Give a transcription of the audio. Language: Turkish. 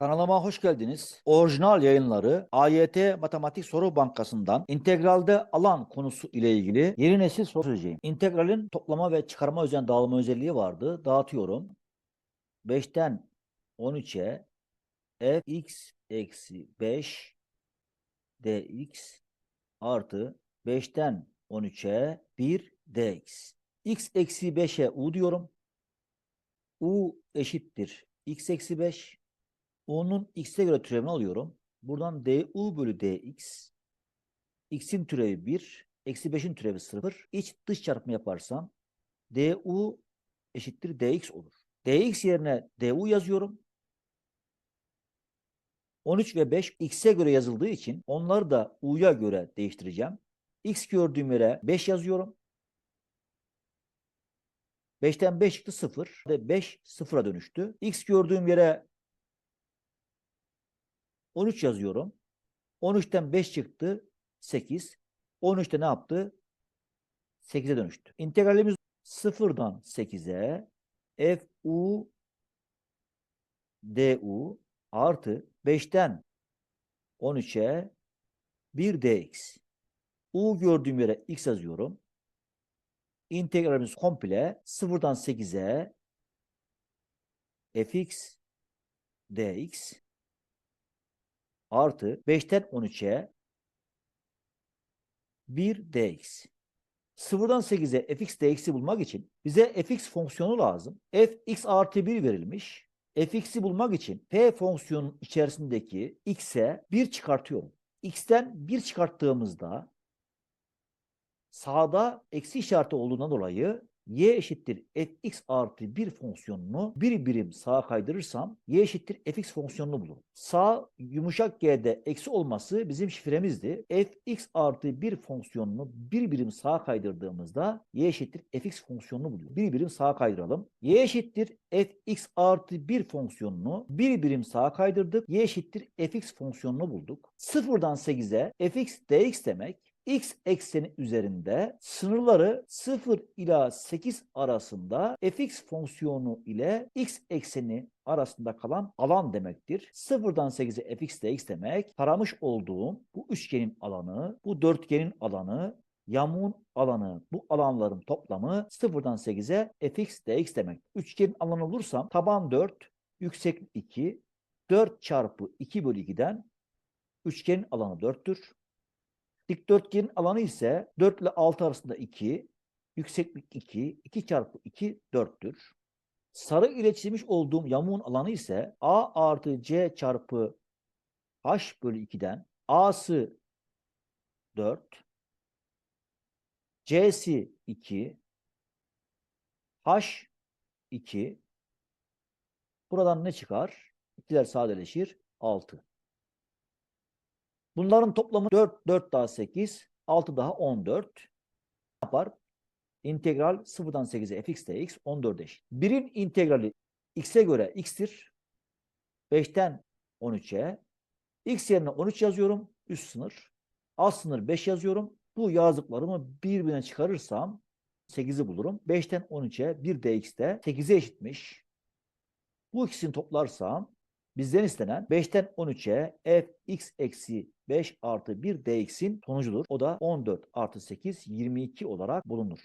Kanalıma hoş geldiniz. Orijinal yayınları AYT Matematik Soru Bankası'ndan integralde alan konusu ile ilgili yeni nesil soru çözeceğim. İntegralin toplama ve çıkarma özen dağılma özelliği vardı. Dağıtıyorum. 5'ten 13'e fx eksi 5 dx artı 5'ten 13'e 1 dx. x eksi 5'e u diyorum. u eşittir x eksi 5. U'nun x'e göre türevini alıyorum. Buradan du bölü dx. x'in türevi 1. Eksi 5'in türevi 0. İç dış çarpımı yaparsam du eşittir dx olur. dx yerine du yazıyorum. 13 ve 5 x'e göre yazıldığı için onları da u'ya göre değiştireceğim. x gördüğüm yere 5 yazıyorum. 5'ten 5 çıktı 0. Ve 5 sıfıra dönüştü. x gördüğüm yere 13 yazıyorum. 13'ten 5 çıktı 8. 13'te ne yaptı? 8'e dönüştü. İntegralimiz 0'dan 8'e fu du artı 5'ten 13'e 1 dx. u gördüğüm yere x yazıyorum. İntegralimiz komple 0'dan 8'e fx dx artı 5'ten 13'e 1 dx. 0'dan 8'e fx dx'i bulmak için bize fx fonksiyonu lazım. fx artı 1 verilmiş. fx'i bulmak için p fonksiyonun içerisindeki x'e 1 çıkartıyorum. x'ten 1 çıkarttığımızda sağda eksi işareti olduğundan dolayı y eşittir fx artı 1 fonksiyonunu bir birim sağa kaydırırsam y eşittir fx fonksiyonunu bulurum. Sağ yumuşak g'de eksi olması bizim şifremizdi. fx artı 1 fonksiyonunu bir birim sağa kaydırdığımızda y eşittir fx fonksiyonunu buluyor. Bir birim sağa kaydıralım. y eşittir fx artı 1 fonksiyonunu bir birim sağa kaydırdık. y eşittir fx fonksiyonunu bulduk. Sıfırdan 8'e fx dx demek x ekseni üzerinde sınırları 0 ila 8 arasında fx fonksiyonu ile x ekseni arasında kalan alan demektir. 0'dan 8'e fx dx demek taramış olduğum bu üçgenin alanı, bu dörtgenin alanı, yamuğun alanı, bu alanların toplamı 0'dan 8'e fx dx demek. Üçgenin alanı bulursam taban 4, yükseklik 2, 4 çarpı 2 bölü 2'den üçgenin alanı 4'tür. Dikdörtgenin alanı ise 4 ile 6 arasında 2, yükseklik 2, 2 çarpı 2 4'tür. Sarı ile çizmiş olduğum yamuğun alanı ise A artı C çarpı H bölü 2'den A'sı 4, C'si 2, H 2, buradan ne çıkar? İkiler sadeleşir, 6. Bunların toplamı 4, 4 daha 8, 6 daha 14. Ne yapar? İntegral 0'dan 8'e fx dx 14 eşit. Birin integrali x'e göre x'tir. 5'ten 13'e. x yerine 13 yazıyorum. Üst sınır. Alt sınır 5 yazıyorum. Bu yazdıklarımı birbirine çıkarırsam 8'i bulurum. 5'ten 13'e 1 dx de 8'e eşitmiş. Bu ikisini toplarsam bizden istenen 5'ten 13'e fx eksi 5 artı 1 dx'in sonucudur. O da 14 artı 8 22 olarak bulunur.